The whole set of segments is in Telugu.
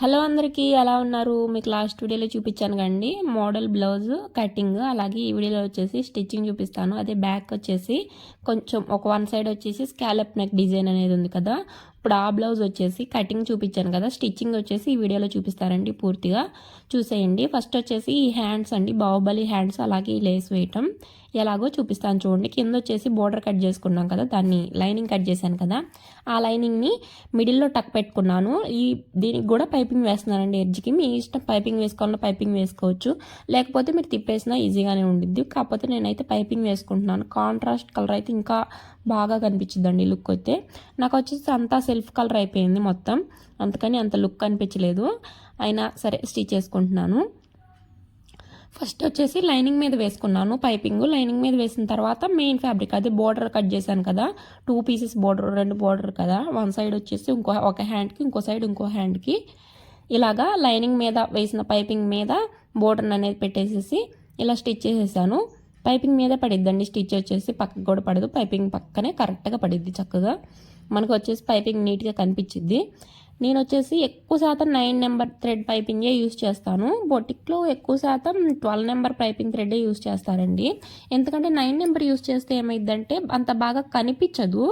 హలో అందరికీ ఎలా ఉన్నారు? మీకు లాస్ట్ వీడియోలో చూపించాను కండి మోడల్ బ్లౌజ్ కటింగ్ అలాగే ఈ వీడియోలో వచ్చేసి స్టిచ్చింగ్ చూపిస్తాను. అదే బ్యాక్ వచ్చేసి కొంచెం ఒక వన్ సైడ్ వచ్చేసి స్కాలప్ నెక్ డిజైన్ అనేది ఉంది కదా. ఇప్పుడు ఆ బ్లౌజ్ వచ్చేసి కటింగ్ చూపించాను కదా స్టిచ్చింగ్ వచ్చేసి ఈ వీడియోలో చూపిస్తారండి పూర్తిగా. చూసేయండి. ఫస్ట్ వచ్చేసి ఈ హ్యాండ్స్ అండి బాహుబలి హ్యాండ్స్ అలాగే ఈ లేస్ వేయటం ఎలాగో చూపిస్తాను చూడండి. కింద వచ్చేసి బోర్డర్ కట్ చేసుకున్నాం కదా దాన్ని లైనింగ్ కట్ చేశాను కదా. ఆ లైనింగ్ని మిడిల్లో టక్ పెట్టుకున్నాను. ఈ దీనికి కూడా పైపింగ్ వేస్తున్నానండి ఎడ్జ్కి. మీ ఇష్టం పైపింగ్ వేసుకోవాలన్నా పైపింగ్ వేసుకోవచ్చు. లేకపోతే మీరు తిప్పేసినా ఈజీగానే ఉండిద్ది. కాకపోతే నేనైతే పైపింగ్ వేసుకుంటున్నాను. కాంట్రాస్ట్ కలర్ అయితే ఇంకా బాగా కనిపించిందండి లుక్ అయితే. నాకు వచ్చేసి అంతా సెల్ఫ్ కలర్ అయిపోయింది మొత్తం. అందుకని అంత లుక్ అనిపించలేదు. అయినా సరే స్టిచ్ చేసుకుంటున్నాను. ఫస్ట్ వచ్చేసి లైనింగ్ మీద వేసుకున్నాను పైపింగ్ లైనింగ్ మీద వేసిన తర్వాత మెయిన్ ఫ్యాబ్రిక్ అది బోర్డర్ కట్ చేశాను కదా. టూ పీసెస్ బోర్డర్ రెండు బోర్డర్ కదా. వన్ సైడ్ వచ్చేసి ఇంకో ఒక హ్యాండ్కి ఇంకో సైడ్ ఇంకో హ్యాండ్కి ఇలాగా లైనింగ్ మీద వేసిన పైపింగ్ మీద బోర్డర్ అనేది పెట్టేసేసి ఇలా స్టిచ్ చేసేసాను. పైపింగ్ మీద పడిద్దండి స్టిచ్ వచ్చేసి పక్కకు కూడా పడదు పైపింగ్ పక్కనే కరెక్ట్గా పడిద్ది చక్కగా. మనకు వచ్చేసి పైపింగ్ నీట్గా కనిపించిద్ది. నేను వచ్చేసి ఎక్కువ శాతం నైన్ నెంబర్ థ్రెడ్ పైపింగే యూస్ చేస్తాను. బొటిక్లో ఎక్కువ శాతం ట్వెల్వ్ నెంబర్ పైపింగ్ థ్రెడ్డే యూస్ చేస్తారండి. ఎందుకంటే నైన్ నెంబర్ యూస్ చేస్తే ఏమైందంటే అంత బాగా కనిపించదు.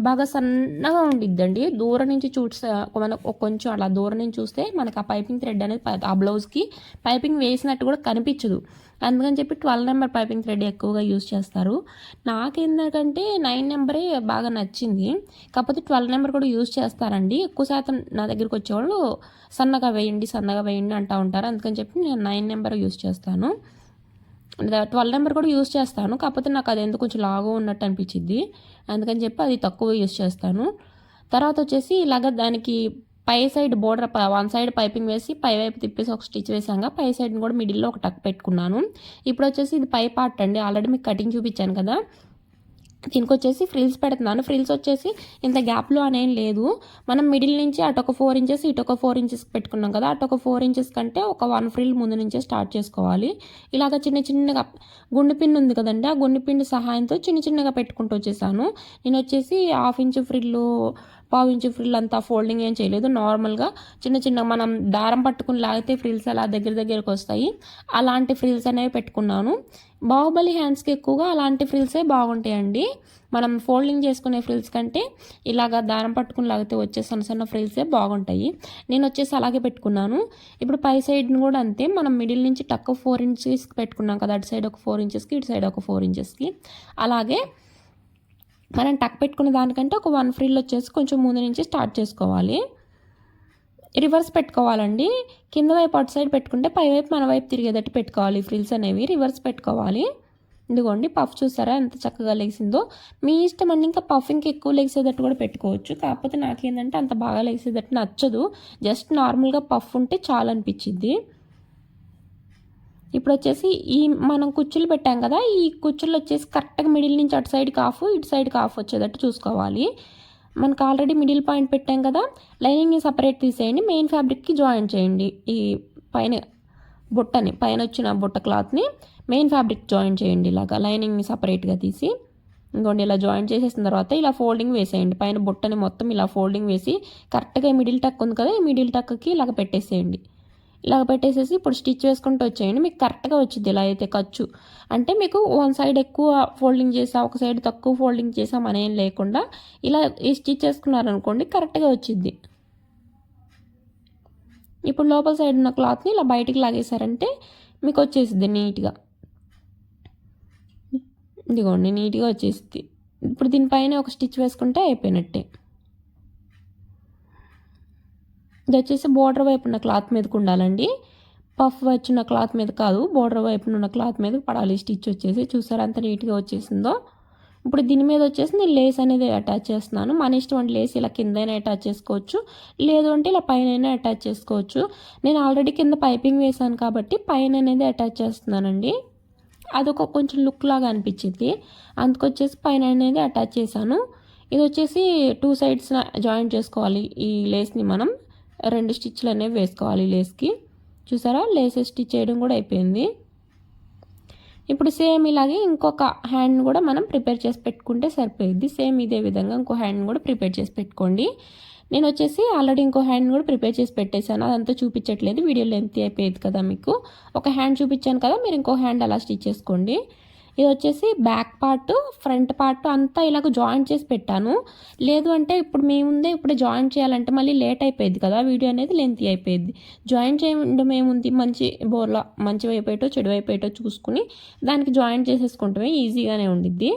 బాగా సన్నగా ఉండిద్దండి. దూరం నుంచి చూసే మనం కొంచెం అలా దూరం నుంచి చూస్తే మనకు ఆ పైపింగ్ థ్రెడ్ అనేది ఆ బ్లౌజ్కి పైపింగ్ వేసినట్టు కూడా కనిపించదు. అందుకని చెప్పి ట్వెల్వ్ నెంబర్ పైపింగ్ థ్రెడ్ ఎక్కువగా యూస్ చేస్తారు. నాకేందంటే నైన్ నెంబరే బాగా నచ్చింది. కాకపోతే ట్వెల్వ్ నెంబర్ కూడా యూస్ చేస్తారండి. ఎక్కువ శాతం నా దగ్గరికి వచ్చేవాళ్ళు సన్నగా వేయండి సన్నగా వేయండి అంటూ ఉంటారు. అందుకని చెప్పి నేను నైన్ నెంబర్ యూస్ చేస్తాను. ట్వెల్వ్ నెంబర్ కూడా యూస్ చేస్తాను. కాకపోతే నాకు అది ఎందుకు కొంచెం లాగో ఉన్నట్టు అనిపించింది అందుకని చెప్పి అది తక్కువ యూస్ చేస్తాను. తర్వాత వచ్చేసి ఇలాగ దానికి పై side border one side piping వేసి పై వైపు తిప్పేసి ఒక స్టిచ్ వేసాక పై సైడ్ని కూడా మిడిల్లో ఒక టక్ పెట్టుకున్నాను. ఇప్పుడు వచ్చేసి ఇది పై పార్ట్ అండి. ఆల్రెడీ మీకు కటింగ్ చూపించాను కదా. దీనికి వచ్చేసి ఫ్రిల్స్ పెడుతున్నాను. ఫ్రిల్స్ వచ్చేసి ఇంత గ్యాప్లో అనేం లేదు. మనం మిడిల్ నుంచి అటు ఒక ఫోర్ ఇంచెస్ ఇటు ఒక ఫోర్ ఇంచెస్ పెట్టుకున్నాం కదా. అటు ఒక ఫోర్ ఇంచెస్ కంటే ఒక వన్ ఫ్రిల్ ముందు నుంచే స్టార్ట్ చేసుకోవాలి. ఇలాగ చిన్న చిన్నగా గుండె పిన్ ఉంది కదండి. ఆ గుండె పిన్ సహాయంతో చిన్న చిన్నగా పెట్టుకుంటూ వచ్చేసాను. నేను వచ్చేసి హాఫ్ ఇంచ్ ఫ్రిల్లు పావు ఇంచు ఫ్రిల్ అంతా ఫోల్డింగ్ ఏం చేయలేదు. నార్మల్గా చిన్న చిన్న మనం దారం పట్టుకుని లాగితే ఫ్రిల్స్ అలా దగ్గర దగ్గరకు వస్తాయి. అలాంటి ఫ్రిల్స్ అనేవి పెట్టుకున్నాను. బాహుబలి హ్యాండ్స్కి ఎక్కువగా అలాంటి ఫ్రిల్సే బాగుంటాయండి. మనం ఫోల్డింగ్ చేసుకునే ఫ్రిల్స్ కంటే ఇలాగా దారం పట్టుకుని లాగితే వచ్చే సన్న సన్న ఫ్రిల్సే బాగుంటాయి. నేను వచ్చేసి అలాగే పెట్టుకున్నాను. ఇప్పుడు పై సైడ్ని కూడా అంతే. మనం మిడిల్ నుంచి టక్ ఫోర్ ఇంచెస్కి పెట్టుకున్నాం కదా అటు సైడ్ ఒక ఫోర్ ఇంచెస్కి ఇటు సైడ్ ఒక ఫోర్ ఇంచెస్కి. అలాగే మనం టక్ పెట్టుకున్న దానికంటే ఒక వన్ ఫ్రిల్ వచ్చేసి కొంచెం ముందు నుంచి స్టార్ట్ చేసుకోవాలి. రివర్స్ పెట్టుకోవాలండి. కింద వైపు అటు సైడ్ పెట్టుకుంటే పై వైపు మన వైపు తిరిగేటట్టు పెట్టుకోవాలి. ఫ్రిల్స్ అనేవి రివర్స్ పెట్టుకోవాలి. ఇదిగోండి పఫ్ చూసారా ఎంత చక్కగా లెగిసిందో మీ ఇష్టం అండి ఇంకా పఫ్ ఇంకా ఎక్కువ లెగిసేటట్టు కూడా పెట్టుకోవచ్చు. కాకపోతే నాకేంటంటే అంత బాగా లెగిసేటట్టు నచ్చదు. జస్ట్ నార్మల్గా పఫ్ ఉంటే చాలా అనిపించింది ఇప్పుడు వచ్చేసి ఈ మనం కుచ్చులు పెట్టాం కదా ఈ కుచ్చులు వచ్చేసి కరెక్ట్గా మిడిల్ నుంచి అటు సైడ్కి ఆఫ్ ఇటు సైడ్కి ఆఫ్ వచ్చేటట్టు చూసుకోవాలి. మనకు ఆల్రెడీ మిడిల్ పాయింట్ పెట్టాం కదా లైనింగ్ని సపరేట్ తీసేయండి మెయిన్ ఫ్యాబ్రిక్కి జాయిన్ చేయండి. ఈ పైన బుట్టని పైన వచ్చిన బుట్ట క్లాత్ని మెయిన్ ఫ్యాబ్రిక్ జాయిన్ చేయండి ఇలాగా లైనింగ్ని సపరేట్గా తీసి. ఇంకోండి ఇలా జాయిన్ చేసేసిన తర్వాత ఇలా ఫోల్డింగ్ వేసేయండి పైన బుట్టని మొత్తం ఇలా ఫోల్డింగ్ వేసి కరెక్ట్గా మిడిల్ టక్ ఉంది కదా ఈ మిడిల్ టక్కి ఇలాగ పెట్టేసేయండి. ఇలాగ పెట్టేసేసి ఇప్పుడు స్టిచ్ వేసుకుంటూ వచ్చేయండి. మీకు కరెక్ట్గా వచ్చింది ఇలా అయితే ఖర్చు. అంటే మీకు వన్ సైడ్ ఎక్కువ ఫోల్డింగ్ చేసా ఒక సైడ్ తక్కువ ఫోల్డింగ్ చేసాం అనేం లేకుండా ఇలా ఈ స్టిచ్ చేసుకున్నారనుకోండి కరెక్ట్గా వచ్చింది ఇప్పుడు లోపల సైడ్ ఉన్న క్లాత్ని ఇలా బయటికి లాగేశారంటే మీకు వచ్చేసింది నీట్గా. ఇదిగోండి నీట్గా వచ్చేసింది ఇప్పుడు దీనిపైన ఒక స్టిచ్ వేసుకుంటే అయిపోయినట్టే. ఇది వచ్చేసి బోర్డర్ వైపు ఉన్న క్లాత్ మీదకి ఉండాలండి. పఫ్ వచ్చిన క్లాత్ మీద కాదు బోర్డర్ వైపున ఉన్న క్లాత్ మీద పడాలి. స్టిచ్ వచ్చేసి చూసారా అంత నీట్గా వచ్చేసిందో. ఇప్పుడు దీని మీద వచ్చేసి నేను లేస్ అనేది అటాచ్ చేస్తున్నాను. మన ఇష్టం అంటే లేస్ ఇలా కిందైనా అటాచ్ చేసుకోవచ్చు. లేదు అంటే ఇలా పైన అటాచ్ చేసుకోవచ్చు. నేను ఆల్రెడీ కింద పైపింగ్ వేసాను కాబట్టి పైన అనేది అటాచ్ చేస్తున్నానండి. అదొక కొంచెం లుక్ లాగా అనిపించింది. అందుకొచ్చేసి పైన అనేది అటాచ్ చేశాను. ఇది వచ్చేసి టూ సైడ్స్ జాయింట్ చేసుకోవాలి ఈ లేస్ని మనం. రెండు స్టిచ్లు అనేవి వేసుకోవాలి లేస్కి. చూసారా? లేస్ స్టిచ్ చేయడం కూడా అయిపోయింది. ఇప్పుడు సేమ్ ఇలాగే ఇంకొక హ్యాండ్ కూడా మనం ప్రిపేర్ చేసి పెట్టుకుంటే సరిపోయింది సేమ్ ఇదే విధంగా ఇంకో హ్యాండ్ కూడా ప్రిపేర్ చేసి పెట్టుకోండి. నేను వచ్చేసి ఆల్రెడీ ఇంకో హ్యాండ్ కూడా ప్రిపేర్ చేసి పెట్టేశాను. అదంతా చూపించట్లేదు. వీడియో లెంత్ అయిపోయేది కదా మీకు. ఒక హ్యాండ్ చూపించాను కదా మీరు ఇంకో హ్యాండ్ అలా స్టిచ్ చేసుకోండి. ఇది వచ్చేసి బ్యాక్ పార్ట్ ఫ్రంట్ పార్ట్ అంతా ఇలాగ జాయింట్ చేసి పెట్టాను. లేదు అంటే ఇప్పుడు మేముందే ఇప్పుడు జాయింట్ చేయాలంటే మళ్ళీ లేట్ అయిపోయింది కదా వీడియో అనేది లెంత్ అయిపోయింది. జాయింట్ చేయడం ఏముంది? మంచి బోర్లా మంచి వైపు చెడు వైపు చూసుకుని దానికి జాయింట్ చేసేసుకుంటే ఈజీగానే ఉండిద్ది.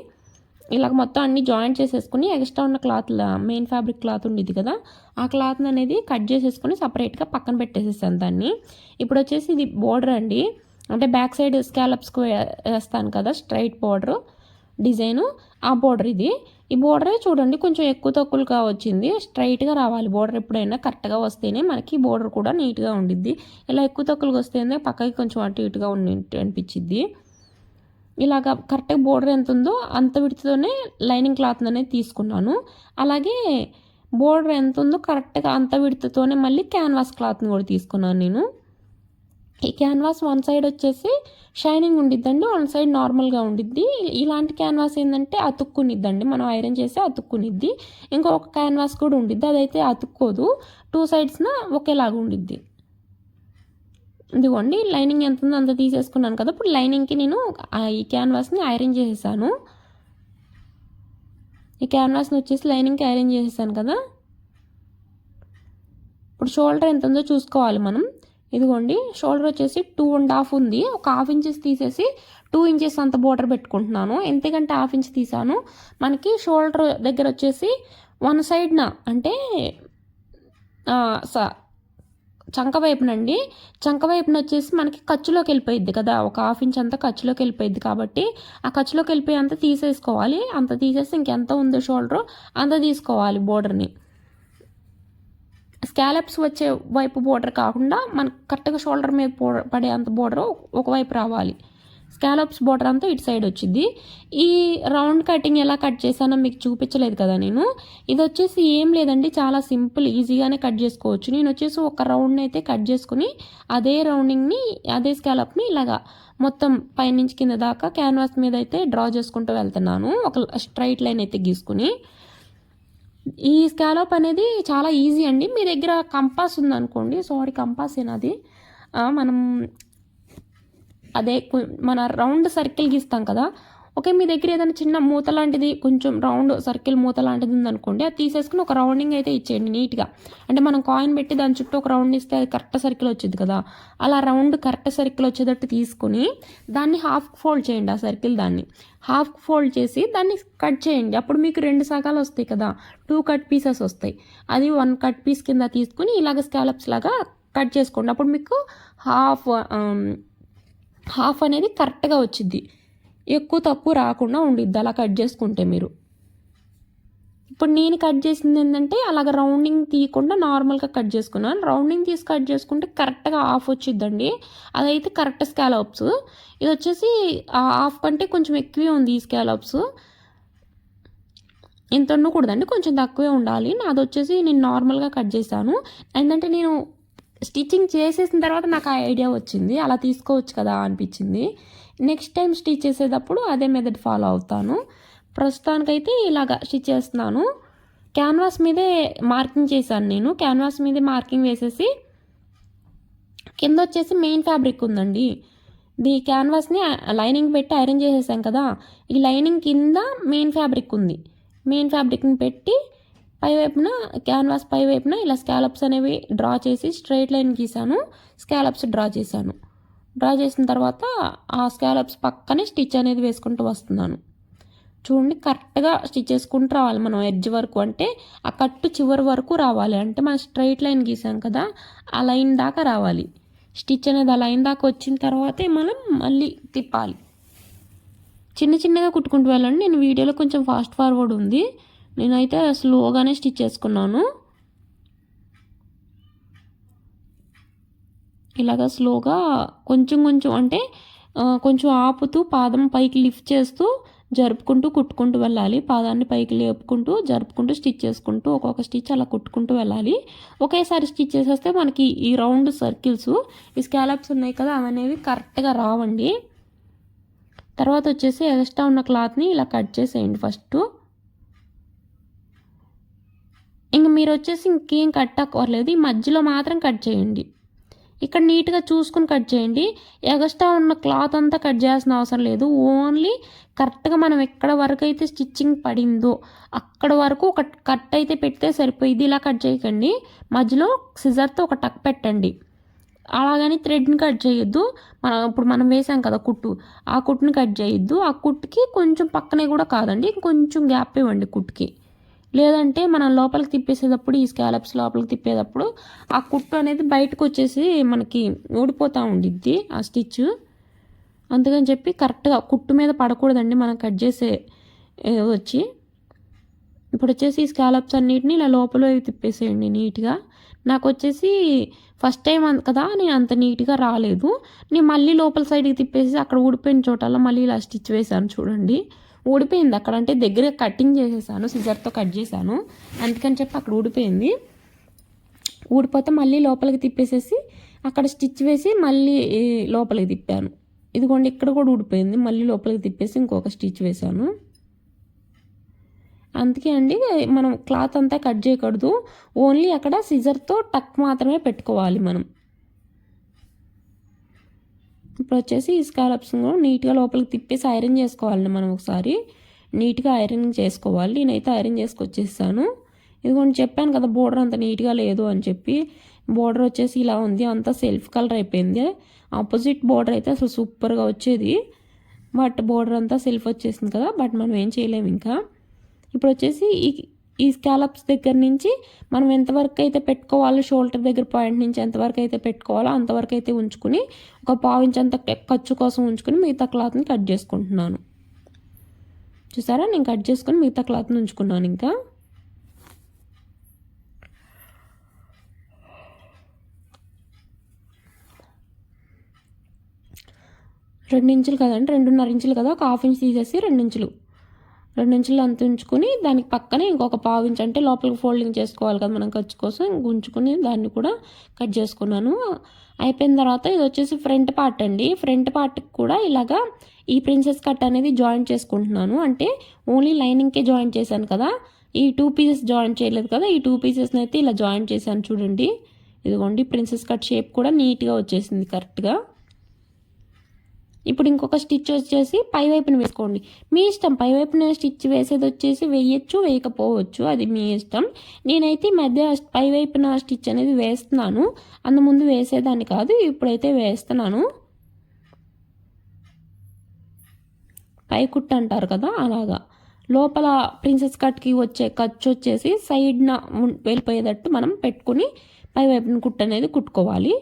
ఇలాగ మొత్తం అన్ని జాయింట్ చేసేసుకుని ఎక్స్ట్రా ఉన్న క్లాత్ మెయిన్ ఫ్యాబ్రిక్ క్లాత్ ఉండేది కదా ఆ క్లాత్ అనేది కట్ చేసేసుకుని సపరేట్గా పక్కన పెట్టేసేసాను దాన్ని. ఇప్పుడు వచ్చేసి ఇది బోర్డర్ అండి. అంటే బ్యాక్ సైడ్ స్కాలప్స్కి వేస్తాను కదా స్ట్రైట్ బోర్డర్ డిజైను ఆ బోర్డర్ ఇది. ఈ బోర్డరే చూడండి కొంచెం ఎక్కువ తక్కువగా వచ్చింది. స్ట్రైట్గా రావాలి బోర్డర్ ఎప్పుడైనా కరెక్ట్గా వస్తేనే మనకి బోర్డర్ కూడా నీట్గా ఉండిద్ది. ఇలా ఎక్కువ తక్కువగా వస్తేనే పక్కకి కొంచెం అటు ఇటుగా ఉండి అనిపించిద్ది. ఇలాగ కరెక్ట్గా బోర్డర్ ఎంత ఉందో అంత విడితోనే లైనింగ్ క్లాత్ అనేది తీసుకున్నాను. అలాగే బోర్డర్ ఎంత ఉందో కరెక్ట్గా అంత విడతతోనే మళ్ళీ క్యాన్వాస్ క్లాత్ని కూడా తీసుకున్నాను నేను. ఈ క్యాన్వాస్ వన్ సైడ్ వచ్చేసి షైనింగ్ ఉండిద్దండి వన్ సైడ్ నార్మల్గా ఉండిద్ది. ఇలాంటి క్యాన్వాస్ ఏంటంటే అతుక్కునిద్దండి మనం ఐరన్ చేసి అతుక్కునిద్ది. ఇంకొక క్యాన్వాస్ కూడా ఉండిద్ది అదైతే అతుక్కోదు. టూ సైడ్స్న ఒకేలాగా ఉండిద్ది. ఇదిగోండి లైనింగ్ ఎంత ఉందో అంత తీసేసుకున్నాను కదా ఇప్పుడు లైనింగ్కి నేను ఈ క్యాన్వాస్ని ఐరన్ చేసేసాను. ఈ క్యాన్వాస్ని వచ్చేసి లైనింగ్కి ఐరన్ చేసేసాను కదా. ఇప్పుడు షోల్డర్ ఎంత ఉందో చూసుకోవాలి మనం. ఇదిగోండి షోల్డర్ వచ్చేసి టూ అండ్ హాఫ్ ఉంది. ఒక హాఫ్ ఇంచెస్ తీసేసి టూ ఇంచెస్ అంత బోర్డర్ పెట్టుకుంటున్నాను. ఎంతకంటే హాఫ్ ఇంచ్ తీసాను. మనకి షోల్డర్ దగ్గర వచ్చేసి వన్ సైడ్న అంటే చంక వైపునండి. చంక వైపున వచ్చేసి మనకి ఖర్చులోకి వెళ్ళిపోయిద్ది కదా. ఒక హాఫ్ ఇంచ్ అంతా ఖర్చులోకి వెళ్ళిపోయిద్ది కాబట్టి ఆ ఖర్చులోకి వెళ్ళిపోయి అంత తీసేసుకోవాలి. అంత తీసేసి ఇంకెంత ఉందో షోల్డర్ అంత తీసుకోవాలి బోర్డర్ని స్కాలప్స్ వచ్చే వైపు బోర్డర్ కాకుండా మనకు కరెక్ట్గా షోల్డర్ మీద పడే అంత బోర్డర్ ఒకవైపు రావాలి. స్కాలప్స్ బోర్డర్ అంతా ఇటు సైడ్ వచ్చింది ఈ రౌండ్ కటింగ్ ఎలా కట్ చేశానో మీకు చూపించలేదు కదా నేను. ఇది వచ్చేసి ఏం లేదండి చాలా సింపుల్ ఈజీగానే కట్ చేసుకోవచ్చు. నేను వచ్చేసి ఒక రౌండ్ అయితే కట్ చేసుకుని అదే రౌండింగ్ని అదే స్కాలప్ని ఇలాగా మొత్తం పైనుంచి కింద దాకా క్యాన్వాస్ మీద అయితే డ్రా చేసుకుంటూ వెళ్తున్నాను. ఒక స్ట్రైట్ లైన్ అయితే గీసుకుని. ఈ స్కాలప్ అనేది చాలా ఈజీ అండి. మీ దగ్గర కంపాస్ ఉందనుకోండి. సారీ కంపాస్ ఏనాది మనం అదే మన రౌండ్ సర్కిల్ గీస్తాం కదా. ఓకే మీ దగ్గర ఏదైనా చిన్న మూత లాంటిది కొంచెం రౌండ్ సర్కిల్ మూత లాంటిది ఉందనుకోండి అది తీసేసుకుని ఒక రౌండింగ్ అయితే ఇచ్చేయండి నీట్గా. అంటే మనం కాయిన్ పెట్టి దాని చుట్టూ ఒక రౌండ్ ఇస్తే అది కరెక్ట్ సర్కిల్ వచ్చింది కదా. అలా రౌండ్ కరెక్ట్ సర్కిల్ వచ్చేటట్టు తీసుకుని దాన్ని హాఫ్ ఫోల్డ్ చేయండి ఆ సర్కిల్ దాన్ని. హాఫ్ ఫోల్డ్ చేసి దాన్ని కట్ చేయండి. అప్పుడు మీకు రెండు సగాలు వస్తాయి కదా. టూ కట్ పీసెస్ వస్తాయి. అది వన్ కట్ పీస్ కింద తీసుకుని ఇలాగ స్కాలప్స్ లాగా కట్ చేసుకోండి. అప్పుడు మీకు హాఫ్ హాఫ్ అనేది కరెక్ట్గా వచ్చింది ఎక్కువ తక్కువ రాకుండా ఉండిద్ది. అలా కట్ చేసుకుంటే మీరు. ఇప్పుడు నేను కట్ చేసింది ఏంటంటే అలాగ రౌండింగ్ తీయకుండా నార్మల్గా కట్ చేసుకున్నాను. రౌండింగ్ తీసి కట్ చేసుకుంటే కరెక్ట్గా ఆఫ్ వచ్చిద్దండి. అదైతే కరెక్ట్ స్కాలప్స్. ఇది వచ్చేసి హాఫ్ కంటే కొంచెం ఎక్కువే ఉంది ఈ స్కాలప్స్. ఎంత ఉండకూడదండి. కొంచెం తక్కువే ఉండాలి. నాది వచ్చేసి నేను నార్మల్గా కట్ చేశాను. ఏంటంటే నేను స్టిచ్చింగ్ చేసేసిన తర్వాత నాకు ఆ ఐడియా వచ్చింది. అలా తీసుకోవచ్చు కదా అనిపించింది. నెక్స్ట్ టైం స్టిచ్ చేసేటప్పుడు అదే మెథడ్ ఫాలో అవుతాను. ప్రస్తుతానికైతే ఇలాగ స్టిచ్ చేస్తున్నాను. క్యాన్వాస్ మీదే మార్కింగ్ చేశాను నేను. క్యాన్వాస్ మీదే మార్కింగ్ వేసేసి కింద వచ్చేసి మెయిన్ ఫ్యాబ్రిక్ ఉందండి. ది క్యాన్వాస్ని లైనింగ్ పెట్టి ఐరన్ చేసేసాం కదా. ఈ లైనింగ్ కింద మెయిన్ ఫ్యాబ్రిక్ ఉంది. మెయిన్ ఫ్యాబ్రిక్ని పెట్టి పై వైపున క్యాన్వాస్ పై వైపున ఇలా స్కాలప్స్ అనేవి డ్రా చేసి స్ట్రైట్ లైన్ గీసాను. స్కాలప్స్ డ్రా చేశాను. డ్రా చేసిన తర్వాత ఆ స్కాలప్స్ పక్కనే స్టిచ్ అనేది వేసుకుంటూ వస్తున్నాను. చూడండి కరెక్ట్గా స్టిచ్ చేసుకుంటూ రావాలి మనం ఎడ్జ్ వరకు అంటే ఆ కట్టు చివరి వరకు రావాలి. అంటే మనం స్ట్రైట్ లైన్ గీసాం కదా ఆ లైన్ దాకా రావాలి. స్టిచ్ అనేది ఆ లైన్ దాకా వచ్చిన తర్వాతే మనం మళ్ళీ తిప్పాలి. చిన్న చిన్నగా కుట్టుకుంటూ వెళ్ళండి. నేను వీడియోలో కొంచెం ఫాస్ట్ ఫార్వర్డ్ ఉంది. నేనైతే స్లోగానే స్టిచ్ చేసుకున్నాను. ఇలాగ స్లోగా కొంచెం కొంచెం అంటే కొంచెం ఆపుతూ పాదం పైకి లిఫ్ట్ చేస్తూ జరుపుకుంటూ కుట్టుకుంటూ వెళ్ళాలి. పాదాన్ని పైకి లేపుకుంటూ జరుపుకుంటూ స్టిచ్ చేసుకుంటూ ఒక్కొక్క స్టిచ్ అలా కుట్టుకుంటూ వెళ్ళాలి. ఒకేసారి స్టిచ్ చేసేస్తే మనకి ఈ రౌండ్ సర్కిల్స్ ఈ స్కాలప్స్ ఉన్నాయి కదా అవనేవి కరెక్ట్గా రావండి. తర్వాత వచ్చేసి ఎక్స్ట్రా ఉన్న క్లాత్ని ఇలా కట్ చేసేయండి ఫస్ట్. ఇంక మీరు వచ్చేసి ఇంకేం కట్ అక్కర్లేదు. ఈ మధ్యలో మాత్రం కట్ చేయండి. ఇక్కడ నీట్గా చూసుకుని కట్ చేయండి. ఎగస్ట్రా ఉన్న క్లాత్ అంతా కట్ చేయాల్సిన అవసరం లేదు. ఓన్లీ కరెక్ట్గా మనం ఎక్కడ వరకు అయితే స్టిచ్చింగ్ పడిందో అక్కడ వరకు ఒక కట్ అయితే పెడితే సరిపోయింది. ఇలా కట్ చేయకండి. మధ్యలో సిజర్తో ఒక టక్ పెట్టండి. అలాగని థ్రెడ్ని కట్ చేయొద్దు. మనం ఇప్పుడు మనం వేసాం కదా కుట్టు. ఆ కుట్టుని కట్ చేయొద్దు. ఆ కుట్టుకి కొంచెం పక్కనే కూడా కాదండి. కొంచెం గ్యాప్ ఇవ్వండి కుట్టుకి. లేదంటే మనం లోపలికి తిప్పేసేటప్పుడు ఈ స్కాలప్స్ లోపలికి తిప్పేటప్పుడు ఆ కుట్టు అనేది బయటకు వచ్చేసి మనకి ఊడిపోతూ ఉండిద్ది ఆ స్టిచ్ అందుకని చెప్పి కరెక్ట్గా కుట్టు మీద పడకూడదండి మనం కట్ చేసే వచ్చి. ఇప్పుడు వచ్చేసి ఈ స్కాలప్స్ అన్నిటిని ఇలా లోపల తిప్పేసేయండి నీట్గా. నాకు వచ్చేసి ఫస్ట్ టైం కదా నేను అంత నీట్గా రాలేదు. నేను మళ్ళీ లోపల సైడ్కి తిప్పేసి అక్కడ ఊడిపోయిన చోటల్లో మళ్ళీ ఇలా స్టిచ్ వేశాను చూడండి. ఊడిపోయింది అక్కడ. అంటే దగ్గర కటింగ్ చేసేసాను సిజర్తో కట్ చేశాను. అందుకని చెప్పి అక్కడ ఊడిపోయింది. ఊడిపోతే మళ్ళీ లోపలికి తిప్పేసేసి అక్కడ స్టిచ్ వేసి మళ్ళీ లోపలికి తిప్పాను. ఇదిగోండి ఇక్కడ కూడా ఊడిపోయింది. మళ్ళీ లోపలికి తిప్పేసి ఇంకొక స్టిచ్ వేశాను. అందుకే అండి మనం క్లాత్ అంతా కట్ చేయకూడదు. ఓన్లీ అక్కడ సిజర్తో టక్ మాత్రమే పెట్టుకోవాలి మనం. ఇప్పుడు వచ్చేసి ఈ స్కాలప్స్ నీట్గా లోపలికి తిప్పేసి ఐరన్ చేసుకోవాలండి మనం ఒకసారి. నీట్గా ఐరన్ చేసుకోవాలి. నేనైతే ఐరన్ చేసుకొచ్చేసాను. ఇదిగోండి చెప్పాను కదా బోర్డర్ అంత నీట్గా లేదు అని చెప్పి. బోర్డర్ వచ్చేసి ఇలా ఉంది. అంతా సెల్ఫ్ కలర్ అయిపోయింది. ఆపోజిట్ బోర్డర్ అయితే అసలు సూపర్గా వచ్చేది. బట్ బోర్డర్ అంతా సెల్ఫ్ వచ్చేసింది కదా. బట్ మనం ఏం చేయలేము ఇంకా. ఇప్పుడు వచ్చేసి ఈ ఈ స్కాలప్స్ దగ్గర నుంచి మనం ఎంతవరకు అయితే పెట్టుకోవాలో షోల్డర్ దగ్గర పాయింట్ నుంచి ఎంతవరకు అయితే పెట్టుకోవాలో అంతవరకు అయితే ఉంచుకుని ఒక పావు అంత ఖర్చు కోసం ఉంచుకుని మిగతా క్లాత్ని కట్ చేసుకుంటున్నాను. చూసారా? నేను కట్ చేసుకుని మిగతా క్లాత్ని ఉంచుకున్నాను ఇంకా. రెండు ఇంచులు కదండి? రెండున్నర ఇంచులు కదా? ఒక హాఫ్ ఇంచ్ తీసేసి రెండు ఇంచులు రెండు ఇంచులు అంత ఉంచుకొని దానికి పక్కనే ఇంకొక పావు ఇంచ్ అంటే లోపలికి ఫోల్డింగ్ చేసుకోవాలి కదా మనం ఖర్చు కోసం. ఇంక దాన్ని కూడా కట్ చేసుకున్నాను. అయిపోయిన తర్వాత ఇది వచ్చేసి ఫ్రంట్ పార్ట్ అండి. ఫ్రంట్ పార్ట్కి కూడా ఇలాగా ఈ ప్రిన్సెస్ కట్ అనేది జాయింట్ చేసుకుంటున్నాను. అంటే ఓన్లీ లైనింగ్కే జాయింట్ చేశాను కదా. ఈ టూ పీసెస్ జాయింట్ చేయలేదు కదా. ఈ టూ పీసెస్ని అయితే ఇలా జాయింట్ చేశాను చూడండి. ఇదిగోండి ప్రిన్సెస్ కట్ షేప్ కూడా నీట్గా వచ్చేసింది కరెక్ట్గా. ఇప్పుడు ఇంకొక స్టిచ్ వచ్చేసి పై వైపున వేసుకోండి. మీ ఇష్టం పై వైపున స్టిచ్ వేసేది వచ్చేసి వేయచ్చు వేయకపోవచ్చు. అది మీ ఇష్టం. నేనైతే ఈ మధ్య పై వైపున స్టిచ్ అనేది వేస్తున్నాను. అందుముందు వేసేదాన్ని కాదు ఇప్పుడైతే వేస్తున్నాను. పై కుట్టు అంటారు కదా అలాగా. లోపల ప్రిన్సెస్ కట్కి వచ్చే ఖర్చు వచ్చేసి సైడ్న వెళ్ళిపోయేటట్టు మనం పెట్టుకుని పై వైపున కుట్టు అనేది కుట్టుకోవాలి.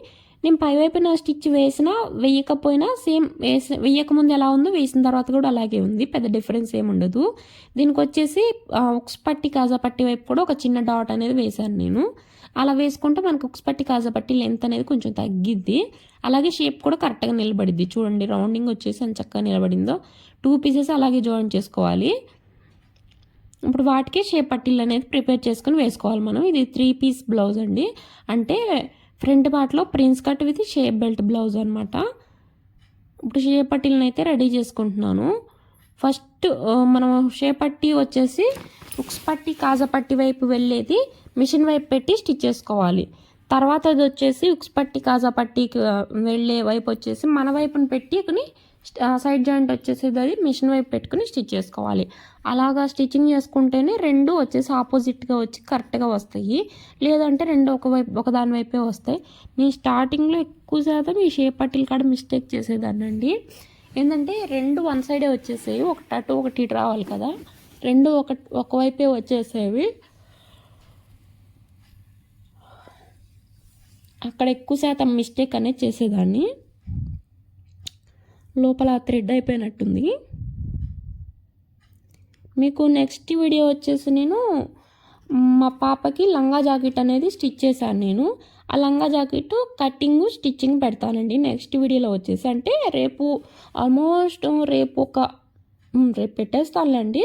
నేను పైవైపున స్టిచ్ వేసినా వేయకపోయినా సేమ్ వేసి వేయకముందు ఎలా ఉందో వేసిన తర్వాత కూడా అలాగే ఉంది. పెద్ద డిఫరెన్స్ ఏమి ఉండదు. దీనికి వచ్చేసి ఉక్స్ పట్టి కాజా పట్టి వైపు కూడా ఒక చిన్న డాట్ అనేది వేశాను నేను. అలా వేసుకుంటే మనకు ఉక్స్ పట్టి కాజా పట్టి లెంత్ అనేది కొంచెం తగ్గిద్ది. అలాగే షేప్ కూడా కరెక్ట్గా నిలబడిద్ది. చూడండి రౌండింగ్ వచ్చేసి ఎంత చక్కగా నిలబడిందో. టూ పీసెస్ అలాగే జాయిన్ చేసుకోవాలి. ఇప్పుడు వాటికి షేప్ పట్టీలు అనేది ప్రిపేర్ చేసుకుని వేసుకోవాలి మనం. ఇది త్రీ పీస్ బ్లౌజ్ అండి. అంటే ఫ్రంట్ పార్ట్లో prince cut with shape belt blouse అనమాట ఇప్పుడు షేప్ పట్టీలను అయితే రెడీ చేసుకుంటున్నాను. ఫస్ట్ మనం షేప్ పట్టీ వచ్చేసి ఉక్స్ పట్టి కాజా పట్టి వైపు వెళ్ళేది మిషన్ వైపు పెట్టి స్టిచ్ చేసుకోవాలి. తర్వాత అది వచ్చేసి ఉక్స్ పట్టి కాజా పట్టీకి వెళ్ళే వైపు వచ్చేసి మన వైపున పెట్టుకుని సైడ్ జాయింట్ వచ్చేసేది అది మిషన్ వైపు పెట్టుకుని స్టిచ్ చేసుకోవాలి. అలాగా స్టిచ్చింగ్ చేసుకుంటేనే రెండు వచ్చేసి ఆపోజిట్గా వచ్చి కరెక్ట్గా వస్తాయి. లేదంటే రెండు ఒక వైపు వైపే వస్తాయి. నేను స్టార్టింగ్లో ఎక్కువ శాతం ఈ షేప్ పట్టీలు కాడ మిస్టేక్ చేసేదాన్ని అండి. ఏంటంటే రెండు వన్ సైడే వచ్చేసేవి ఒకటి అటు ఒకటి ఇటు రావాలి కదా. రెండు ఒక ఒకవైపే వచ్చేసేవి. అక్కడ ఎక్కువ శాతం మిస్టేక్ అనేది చేసేదాన్ని. లోపల థ్రెడ్ అయిపోయినట్టుంది. మీకు నెక్స్ట్ వీడియో వచ్చేసి నేను మా పాపకి లంగా జాకెట్ అనేది స్టిచ్ చేశాను నేను. ఆ లంగా జాకెట్ కటింగ్ స్టిచ్చింగ్ పెడతానండి. నెక్స్ట్ వీడియోలో వచ్చేసి అంటే రేపు ఆల్మోస్ట్ రేపు ఒక రేపు పెట్టేస్తానులేండి.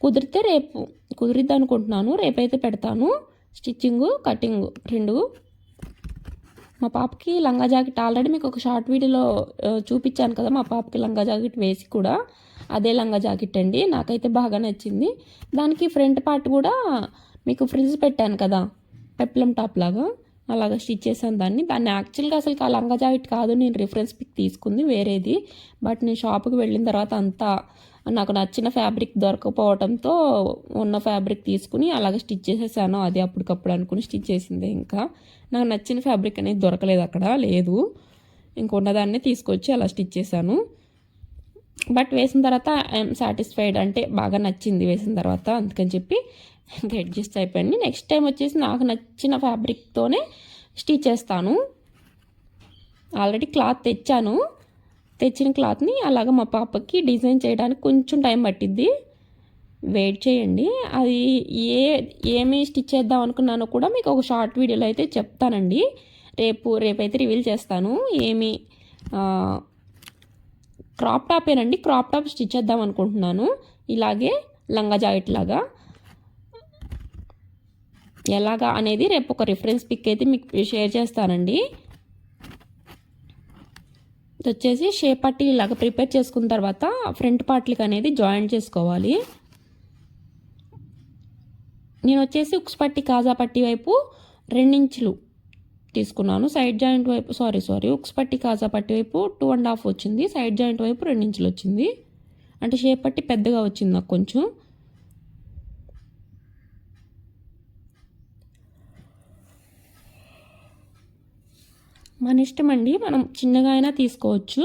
కుదిరితే రేపు కుదిరిద్ది అనుకుంటున్నాను. రేపైతే పెడతాను. స్టిచ్చింగ్ కటింగ్ రెండు. మా పాపకి లంగా జాకెట్ ఆల్రెడీ మీకు ఒక షార్ట్ వీడియోలో చూపించాను కదా మా పాపకి లంగా జాకెట్ వేసి కూడా. అదే లంగా జాకెట్ అండి. నాకైతే బాగా నచ్చింది. దానికి ఫ్రంట్ పార్ట్ కూడా మీకు ఫ్రిల్స్ పెట్టాను కదా పెప్లం టాప్ లాగా. అలాగా స్టిచ్ చేశాను దాన్ని. దాన్ని యాక్చువల్గా అసలు ఆ లంగా జాకెట్ కాదు నేను రిఫరెన్స్ పిక్ తీసుకుంది వేరేది. బట్ నేను షాప్కి వెళ్ళిన తర్వాత అంతా నాకు నచ్చిన ఫ్యాబ్రిక్ దొరకపోవడంతో ఉన్న ఫ్యాబ్రిక్ తీసుకుని అలాగే స్టిచ్ చేసేసాను. అది అప్పటికప్పుడు అనుకుని స్టిచ్ చేసింది ఇంకా. నాకు నచ్చిన ఫ్యాబ్రిక్ అనేది దొరకలేదు అక్కడ లేదు. ఇంకొన్నదాన్నే తీసుకొచ్చి అలా స్టిచ్ చేశాను. బట్ వేసిన తర్వాత ఐఎమ్ సాటిస్ఫైడ్ అంటే బాగా నచ్చింది వేసిన తర్వాత అందుకని చెప్పి ఇంకా అడ్జస్ట్ అయిపోయింది. నెక్స్ట్ టైం వచ్చేసి నాకు నచ్చిన ఫ్యాబ్రిక్తోనే స్టిచ్ చేస్తాను. ఆల్రెడీ క్లాత్ తెచ్చాను. తెచ్చిన క్లాత్ని అలాగ మా పాపకి డిజైన్ చేయడానికి కొంచెం టైం పట్టిద్ది. వెయిట్ చేయండి. అది ఏ ఏమి స్టిచ్ చేద్దాం అనుకున్నానో కూడా మీకు ఒక షార్ట్ వీడియోలో అయితే చెప్తానండి. రేపు రేపైతే రివీల్ చేస్తాను. ఏమి క్రాప్ టాపేనండి. క్రాప్ టాప్ స్టిచ్ చేద్దాం అనుకుంటున్నాను. ఇలాగే లంగా జాకెట్ లాగా. ఎలాగా అనేది రేపు ఒక రిఫరెన్స్ పిక్ అయితే మీకు షేర్ చేస్తానండి. వచ్చేసి షేప్ పట్టి ఇలాగ ప్రిపేర్ చేసుకున్న తర్వాత ఫ్రంట్ పార్ట్లకి అనేది జాయింట్ చేసుకోవాలి. నేను వచ్చేసి ఉక్స్ పట్టి కాజా పట్టి వైపు రెండించులు తీసుకున్నాను. సైడ్ జాయింట్ వైపు సారీ సారీ ఉక్స్ పట్టి కాజా పట్టి వైపు టూ అండ్ హాఫ్ వచ్చింది. సైడ్ జాయింట్ వైపు రెండించులు వచ్చింది. అంటే షేప్ పట్టి పెద్దగా వచ్చింది నాకు కొంచెం. మన ఇష్టం అండి మనం చిన్నగా అయినా తీసుకోవచ్చు.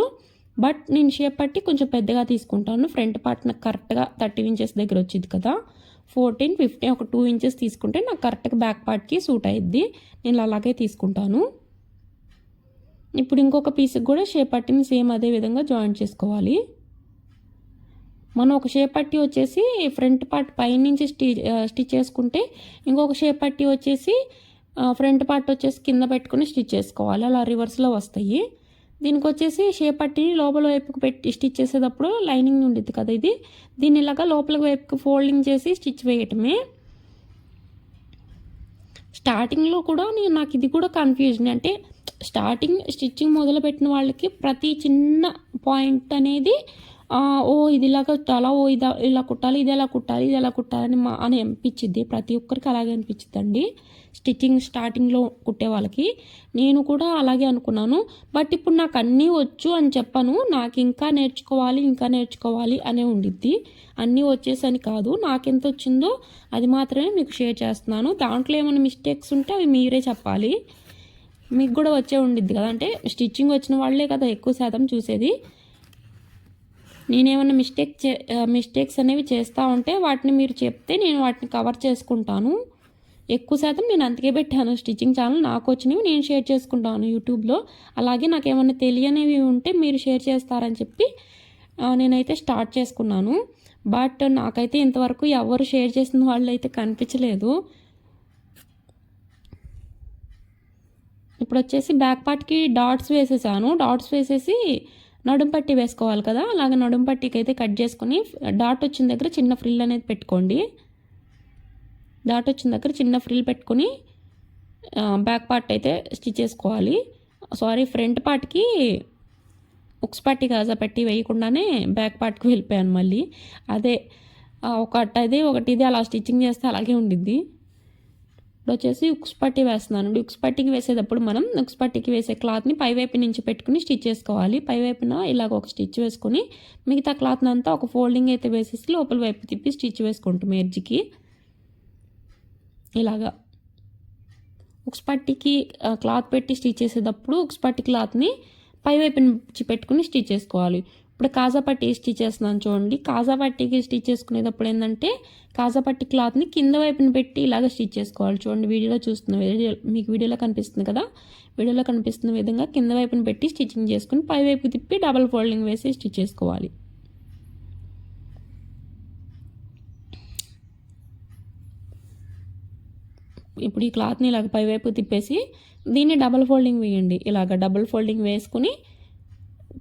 బట్ నేను షేప్ పట్టి కొంచెం పెద్దగా తీసుకుంటాను. ఫ్రంట్ పార్ట్ నాకు కరెక్ట్గా థర్టీ ఇంచెస్ దగ్గర వచ్చింది కదా. ఫోర్టీన్ ఫిఫ్టీన్ ఒక టూ ఇంచెస్ తీసుకుంటే నాకు కరెక్ట్గా బ్యాక్ పార్ట్కి సూట్ అయ్యిద్ది నేను అలాగే తీసుకుంటాను. ఇప్పుడు ఇంకొక పీస్కి కూడా షేప్ పట్టిని సేమ్ అదే విధంగా జాయిన్ చేసుకోవాలి. మనం ఒక షేప్ పట్టి వచ్చేసి ఫ్రంట్ పార్ట్ పైనుంచి స్టి స్టిచ్ చేసుకుంటే ఇంకొక షేప్ పట్టి వచ్చేసి ఫ్రంట్ పార్ట్ వచ్చేసి కింద పెట్టుకుని స్టిచ్ చేసుకోవాలి. అలా రివర్స్లో వస్తాయి. దీనికి వచ్చేసి షేప్ పట్టి లోపల వైపుకి పెట్టి స్టిచ్ చేసేటప్పుడు లైనింగ్ ఉండిద్ది కదా ఇది. దీన్ని ఇలాగా లోపల వైపుకి ఫోల్డింగ్ చేసి స్టిచ్ వేయటమే. స్టార్టింగ్లో కూడా నేను నాకు ఇది కూడా కన్ఫ్యూజన్ అంటే స్టార్టింగ్ స్టిచ్చింగ్ మొదలుపెట్టిన వాళ్ళకి ప్రతి చిన్న పాయింట్ అనేది ఓ ఇది ఇలాగ కుట్టాలా? ఓ ఇది ఇలా కుట్టాలి? ఇది ఎలా కుట్టాలి? ఇది ఎలా కుట్టాలని మా అని అనిపించింది ప్రతి ఒక్కరికి అలాగే అనిపించిద్దండి. స్టిచ్చింగ్ స్టార్టింగ్లో కుట్టే వాళ్ళకి. నేను కూడా అలాగే అనుకున్నాను. బట్ ఇప్పుడు నాకు అన్నీ వచ్చు అని చెప్పను. నాకు ఇంకా నేర్చుకోవాలి ఇంకా నేర్చుకోవాలి అనే ఉండిద్ది. అన్నీ వచ్చేసని కాదు. నాకెంత వచ్చిందో అది మాత్రమే మీకు షేర్ చేస్తున్నాను. దాంట్లో ఏమైనా మిస్టేక్స్ ఉంటే అవి మీరే చెప్పాలి. మీకు కూడా వచ్చే ఉండిద్ది కదా? అంటే స్టిచ్చింగ్ వచ్చిన వాళ్ళే కదా ఎక్కువ శాతం చూసేది. నేనేమైనా మిస్టేక్ చే మిస్టేక్స్ అనేవి చేస్తూ ఉంటే వాటిని మీరు చెప్తే నేను వాటిని కవర్ చేసుకుంటాను. ఎక్కువ శాతం నేను అంతకే పెట్టాను. స్టిచ్చింగ్ ఛానల్ నాకు వచ్చినవి నేను షేర్ చేసుకుంటాను యూట్యూబ్లో. అలాగే నాకు ఏమైనా తెలియనివి ఉంటే మీరు షేర్ చేస్తారని చెప్పి నేనైతే స్టార్ట్ చేసుకున్నాను. బట్ నాకైతే ఇంతవరకు ఎవరు షేర్ చేసిన వాళ్ళు అయితే కనిపించలేదు. ఇప్పుడు వచ్చేసి బ్యాక్ పార్ట్కి డాట్స్ వేసేసాను. డాట్స్ వేసేసి నడుం పట్టి వేసుకోవాలి కదా అలాగే నడుం పట్టికి అయితే కట్ చేసుకొని డాట్ వచ్చిన దగ్గర చిన్న ఫ్రిల్ అనేది పెట్టుకోండి. డాట్ వచ్చిన దగ్గర చిన్న ఫ్రిల్ పెట్టుకొని బ్యాక్ పార్ట్ అయితే స్టిచ్ చేసుకోవాలి. సారీ ఫ్రంట్ పార్ట్కి ఉక్స్ పట్టి కాజా పెట్టి వేయకుండానే బ్యాక్ పార్ట్కి వెళ్ళిపోయాను మళ్ళీ. అదే ఒకటి అదే ఒకటి ఇది అలా స్టిచ్చింగ్ చేస్తే అలాగే ఉండిద్ది. ఇప్పుడు వచ్చేసి ఉక్స్ పట్టి వేస్తున్నాను ఉక్స్ పట్టికి వేసేటప్పుడు మనం ఉక్స్ పట్టికి వేసే క్లాత్ని పైవైపు నుంచి పెట్టుకుని స్టిచ్ చేసుకోవాలి. పైవైపున ఇలాగ ఒక స్టిచ్ వేసుకుని మిగతా క్లాత్ని అంతా ఒక ఫోల్డింగ్ అయితే వేసేసి లోపల వైపు తిప్పి స్టిచ్ వేసుకుంటాం ఎడ్జ్కి. ఇలాగా ఉక్స్ పట్టికి క్లాత్ పెట్టి స్టిచ్ చేసేటప్పుడు ఉక్స్ పట్టి క్లాత్ని పైవైపు నుంచి పెట్టుకుని స్టిచ్ చేసుకోవాలి. ఇప్పుడు కాజా పట్టి స్టిచ్ చేస్తున్నాను చూడండి. కాజా పట్టికి స్టిచ్ చేసుకునేటప్పుడు ఏంటంటే కాజా పట్టి క్లాత్ని కింద వైపున పెట్టి ఇలాగ స్టిచ్ చేసుకోవాలి. చూడండి వీడియోలో చూస్తున్న మీకు వీడియోలో కనిపిస్తుంది కదా? వీడియోలో కనిపిస్తున్న విధంగా కింద వైపున పెట్టి స్టిచ్చింగ్ చేసుకుని పై వైపు తిప్పి డబల్ ఫోల్డింగ్ వేసి స్టిచ్ చేసుకోవాలి. ఇప్పుడు ఈ క్లాత్ని ఇలాగ పైవైపు తిప్పేసి దీన్ని డబల్ ఫోల్డింగ్ వేయండి. ఇలాగ డబల్ ఫోల్డింగ్ వేసుకుని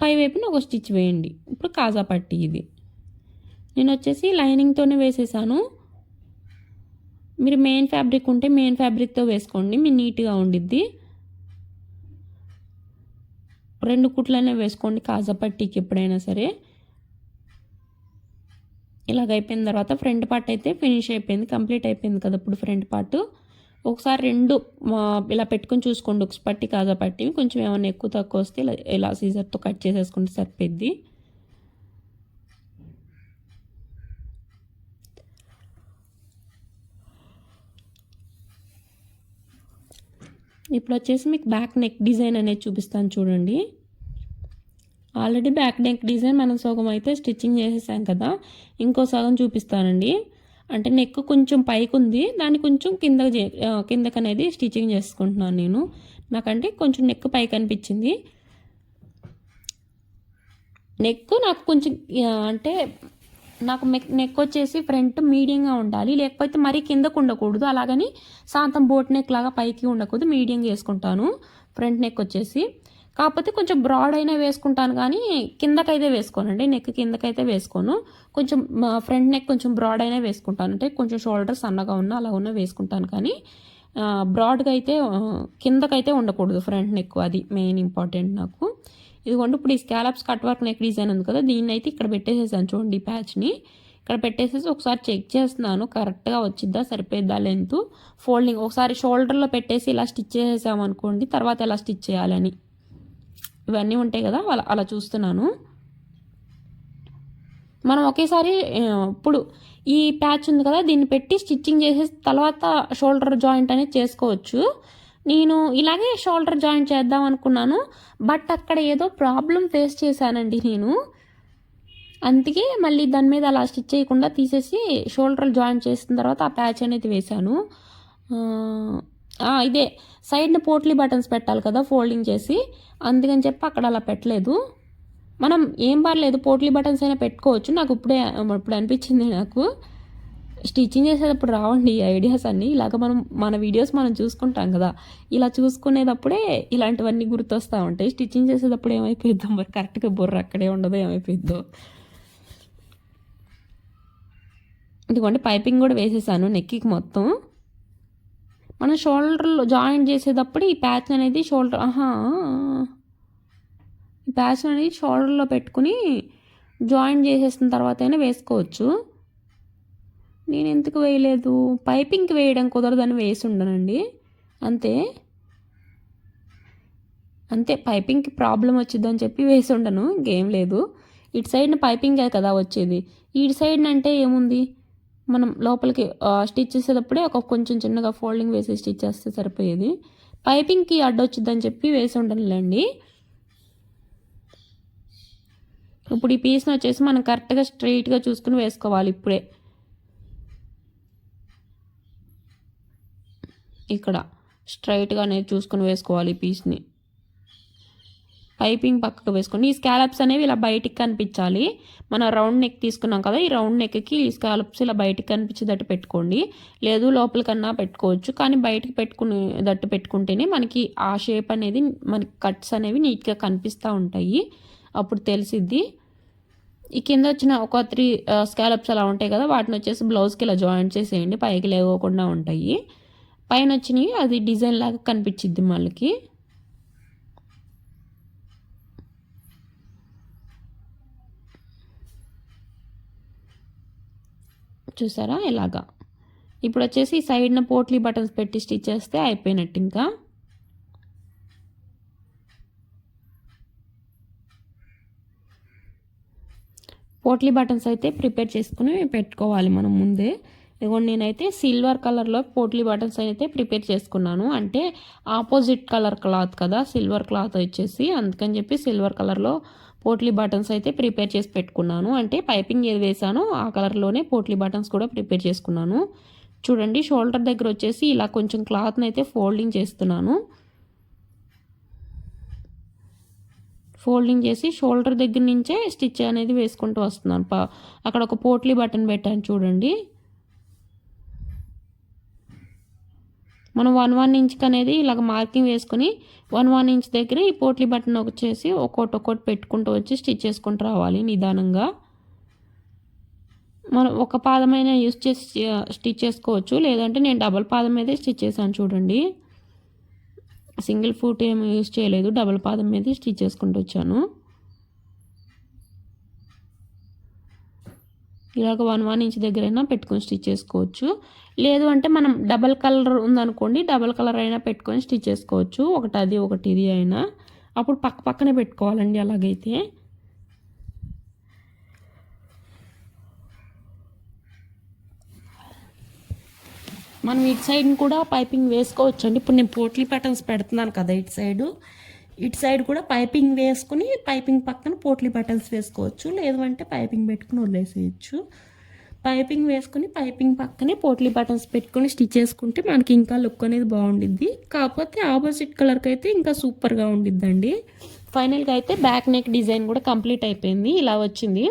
పై వైపున ఒక స్టిచ్ వేయండి. ఇప్పుడు కాజా పట్టి ఇది. నేను వచ్చేసి లైనింగ్తోనే వేసేసాను. మీరు మెయిన్ ఫ్యాబ్రిక్ ఉంటే మెయిన్ ఫ్యాబ్రిక్తో వేసుకోండి. మీ నీట్గా ఉండిద్ది. రెండు కుట్లనే వేసుకోండి కాజా పట్టీకి ఎప్పుడైనా సరే. ఇలాగ అయిపోయిన తర్వాత ఫ్రంట్ పార్ట్ అయితే ఫినిష్ అయిపోయింది కంప్లీట్ అయిపోయింది కదా ఇప్పుడు ఫ్రంట్ పార్ట్. ఒకసారి రెండు ఇలా పెట్టుకొని చూసుకోండి ఒక పట్టి కాజా పట్టి కొంచెం ఏమైనా ఎక్కువ తక్కువ వస్తే ఇలా ఇలా సీజర్తో కట్ చేసేసుకుంటే సరిపోద్ది. ఇప్పుడు వచ్చేసి మీకు బ్యాక్ నెక్ డిజైన్ అనేది చూపిస్తాను చూడండి. ఆల్రెడీ బ్యాక్ నెక్ డిజైన్ మనం సగం అయితే స్టిచ్చింగ్ చేసేసాం కదా. ఇంకో సగం చూపిస్తానండి. అంటే నెక్ కొంచెం పైకి ఉంది. దాన్ని కొంచెం కింద కిందకి అనేది స్టిచ్చింగ్ చేసుకుంటున్నాను నేను. నాకంటే కొంచెం నెక్ పైకి అనిపించింది. నెక్ నాకు కొంచెం అంటే నాకు నెక్ వచ్చేసి ఫ్రంట్ మీడియంగా ఉండాలి. లేకపోతే మరీ కిందకు ఉండకూడదు. అలాగని శాంతం బోట్ నెక్ లాగా పైకి ఉండకూడదు. మీడియంగా వేసుకుంటాను ఫ్రంట్ నెక్ వచ్చేసి. కాకపోతే కొంచెం బ్రాడ్ అయినా వేసుకుంటాను కానీ కిందకైతే వేసుకోనండి. నెక్ కిందకైతే వేసుకోను. కొంచెం ఫ్రంట్ నెక్ కొంచెం బ్రాడ్ అయినా వేసుకుంటాను. అంటే కొంచెం షోల్డర్ సన్నగా ఉన్న అలా ఉన్న వేసుకుంటాను కానీ బ్రాడ్గా అయితే కిందకైతే ఉండకూడదు ఫ్రంట్ నెక్ అది మెయిన్ ఇంపార్టెంట్ నాకు. ఇదిగోండి ఇప్పుడు ఈ scallops cut work neck design ఉంది కదా దీన్ని అయితే ఇక్కడ పెట్టేసేసాను చూడండి ఈ ప్యాచ్ని ఇక్కడ పెట్టేసేసి ఒకసారి చెక్ చేస్తున్నాను. కరెక్ట్గా వచ్చిద్దా సరిపోయిద్దా లెంత్ ఫోల్డింగ్ ఒకసారి షోల్డర్లో పెట్టేసి ఇలా స్టిచ్ చేసేసామనుకోండి తర్వాత ఎలా స్టిచ్ చేయాలని. ఇవన్నీ ఉంటాయి కదా అలా అలా చూస్తున్నాను. మనం ఒకేసారి ఇప్పుడు ఈ ప్యాచ్ ఉంది కదా దీన్ని పెట్టి స్టిచ్చింగ్ చేసేసి తర్వాత షోల్డర్ జాయింట్ అనేది చేసుకోవచ్చు. నేను ఇలాగే షోల్డర్ జాయింట్ చేద్దాం అనుకున్నాను బట్ అక్కడ ఏదో ప్రాబ్లం ఫేస్ చేశానండి నేను. అందుకే మళ్ళీ దాని మీద అలా స్టిచ్ చేయకుండా తీసేసి షోల్డర్ జాయింట్ చేసిన తర్వాత ఆ ప్యాచ్ అనేది వేశాను. ఇదే సైడ్ని పోట్లీ బటన్స్ పెట్టాలి కదా ఫోల్డింగ్ చేసి. అందుకని చెప్పి అక్కడ అలా పెట్టలేదు. మనం ఏం పర్లేదు పోట్లీ బటన్స్ అయినా పెట్టుకోవచ్చు. నాకు ఇప్పుడే ఇప్పుడు అనిపించింది నాకు. స్టిచ్చింగ్ చేసేటప్పుడు రావండి ఈ ఐడియాస్ అన్నీ. ఇలాగ మనం మన వీడియోస్ మనం చూసుకుంటాం కదా. ఇలా చూసుకునేటప్పుడే ఇలాంటివన్నీ గుర్తొస్తూ ఉంటాయి. స్టిచ్చింగ్ చేసేటప్పుడు ఏమైపోయిద్దో మరి కరెక్ట్గా బుర్ర అక్కడే ఉండదు ఏమైపోయిద్దో. ఇదిగోండి పైపింగ్ కూడా వేసేసాను నెక్కి మొత్తం. మనం షోల్డర్లో జాయింట్ చేసేటప్పుడు ఈ ప్యాచ్ అనేది షోల్డర్ ఆహా. ఈ ప్యాచ్ అనేది షోల్డర్లో పెట్టుకుని జాయింట్ చేసేసిన తర్వాత అయినా వేసుకోవచ్చు. నేను ఎందుకు వేయలేదు? పైపింగ్కి వేయడం కుదరదని వేసి ఉండనండి. అంతే. అంతే పైపింగ్కి ప్రాబ్లం వచ్చిందని చెప్పి వేసి ఉండను ఇంకేం లేదు. ఇటు సైడ్న పైపింగ్ కదా వచ్చేది. ఇటు సైడ్ అంటే ఏముంది? మనం లోపలికి స్టిచ్ చేసేటప్పుడే ఒక కొంచెం చిన్నగా ఫోల్డింగ్ వేసి స్టిచ్ చేస్తే సరిపోయేది. పైపింగ్కి అడ్డొచ్చిద్దని చెప్పి వేసి ఉండనులేండి ఇప్పుడు ఈ పీస్ని వచ్చేసి మనం కరెక్ట్గా స్ట్రైట్గా చూసుకుని వేసుకోవాలి ఇప్పుడే. ఇక్కడ స్ట్రైట్గా అనేది చూసుకుని వేసుకోవాలి ఈ పీస్ని పైపింగ్ పక్కకు వేసుకోండి ఈ స్కాలప్స్ అనేవి ఇలా బయటికి కనిపించాలి. మన రౌండ్ నెక్ తీసుకున్నాం కదా ఈ రౌండ్ నెక్కి ఈ స్కాలప్స్ ఇలా బయటికి కనిపించేటట్టు పెట్టుకోండి. లేదు లోపలికన్నా పెట్టుకోవచ్చు కానీ బయటకు పెట్టుకునేటట్టు పెట్టుకుంటేనే మనకి ఆ షేప్ అనేది మనకి కట్స్ అనేవి నీట్గా కనిపిస్తూ ఉంటాయి. అప్పుడు తెలిసిద్ది. ఈ కింద వచ్చిన ఒక త్రీ స్కాలప్స్ అలా ఉంటాయి కదా వాటిని వచ్చేసి బ్లౌజ్కి ఇలా జాయింట్ చేసేయండి పైకి లేవకుండా ఉంటాయి. పైన వచ్చినవి అది డిజైన్ లాగా కనిపించిద్ది మళ్ళీ చూసారా? ఇలాగా. ఇప్పుడు వచ్చేసి సైడ్న పోట్లీ బటన్స్ పెట్టి స్టిచ్ చేస్తే అయిపోయినట్టు ఇంకా. పోట్లీ బటన్స్ అయితే ప్రిపేర్ చేసుకుని పెట్టుకోవాలి మనం ముందే. ఇదిగోండి నేనైతే సిల్వర్ కలర్లో పోట్లీ బటన్స్ అయితే ప్రిపేర్ చేసుకున్నాను. అంటే ఆపోజిట్ కలర్ క్లాత్ కదా సిల్వర్ క్లాత్ వచ్చేసి. అందుకని చెప్పి సిల్వర్ కలర్లో పోట్లీ బటన్స్ అయితే ప్రిపేర్ చేసి పెట్టుకున్నాను. అంటే పైపింగ్ ఏది వేసానో ఆ కలర్లోనే పోట్లీ బటన్స్ కూడా ప్రిపేర్ చేసుకున్నాను. చూడండి షోల్డర్ దగ్గర వచ్చేసి ఇలా కొంచెం క్లాత్ని అయితే ఫోల్డింగ్ చేస్తున్నాను. ఫోల్డింగ్ చేసి షోల్డర్ దగ్గర నుంచే స్టిచ్ అనేది వేసుకుంటూ వస్తున్నాను. ప- అక్కడ ఒక పోట్లీ బటన్ పెట్టాను చూడండి. మనం వన్ వన్ ఇంచ్కి అనేది ఇలాగ మార్కింగ్ వేసుకొని వన్ వన్ ఇంచ్ దగ్గర ఈ పోట్లీ బటన్ వచ్చేసి ఒక్కొక్కటి ఒక్కోటి పెట్టుకుంటూ వచ్చి స్టిచ్ చేసుకుంటూ రావాలి నిదానంగా. మనం ఒక పాదమైన యూస్ చేసి స్టిచ్ చేసుకోవచ్చు. లేదంటే నేను డబల్ పాదం మీదే స్టిచ్ చేశాను చూడండి. సింగిల్ ఫుట్ ఏమి యూస్ చేయలేదు. డబల్ పాదం మీదే స్టిచ్ చేసుకుంటూ వచ్చాను. ఇలాగ వన్ వన్ ఇంచ్ దగ్గరైనా పెట్టుకొని స్టిచ్ చేసుకోవచ్చు. లేదు అంటే మనం డబల్ కలర్ ఉందనుకోండి డబల్ కలర్ అయినా పెట్టుకొని స్టిచ్ చేసుకోవచ్చు. ఒకటి అది ఒకటి ఇది అయినా. అప్పుడు పక్క పక్కనే పెట్టుకోవాలండి అలాగైతే. మనం ఇటు సైడ్ని కూడా పైపింగ్ వేసుకోవచ్చు అండి ఇప్పుడు నేను పోట్లీ ప్యాటర్న్స్ పెడుతున్నాను కదా ఇటు సైడు. ఇటు సైడ్ కూడా పైపింగ్ వేసుకుని పైపింగ్ పక్కన పోట్లీ బటన్స్ వేసుకోవచ్చు. లేదు అంటే పైపింగ్ పెట్టుకుని వదిలేసేయచ్చు. పైపింగ్ వేసుకుని పైపింగ్ పక్కనే పోట్లీ బటన్స్ పెట్టుకొని స్టిచ్ చేసుకుంటే మనకి ఇంకా లుక్ అనేది బాగుండిద్ది. కాకపోతే ఆపోజిట్ కలర్కి అయితే ఇంకా సూపర్గా ఉండిద్దండి. ఫైనల్గా అయితే బ్యాక్ నెక్ డిజైన్ కూడా కంప్లీట్ అయిపోయింది. ఇలా వచ్చింది.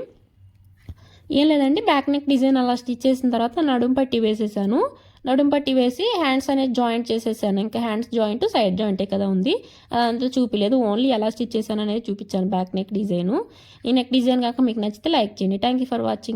ఏం లేదండి బ్యాక్ నెక్ డిజైన్ అలా స్టిచ్ చేసిన తర్వాత నడుము పట్టి వేసేసాను. నడుం పట్టి వేసి హ్యాండ్స్ అనేది జాయింట్ చేసేసాను. ఇంకా హ్యాండ్స్ జాయింట్ సైడ్ జాయింటే కదా ఉంది. అదంతా చూపిలేదు. ఓన్లీ ఎలా స్టిచ్ చేశాను అనేది చూపించాను బ్యాక్ నెక్ డిజైన్. ఈ నెక్ డిజైన్ కాక మీకు నచ్చితే లైక్ చేయండి. Thank you for watching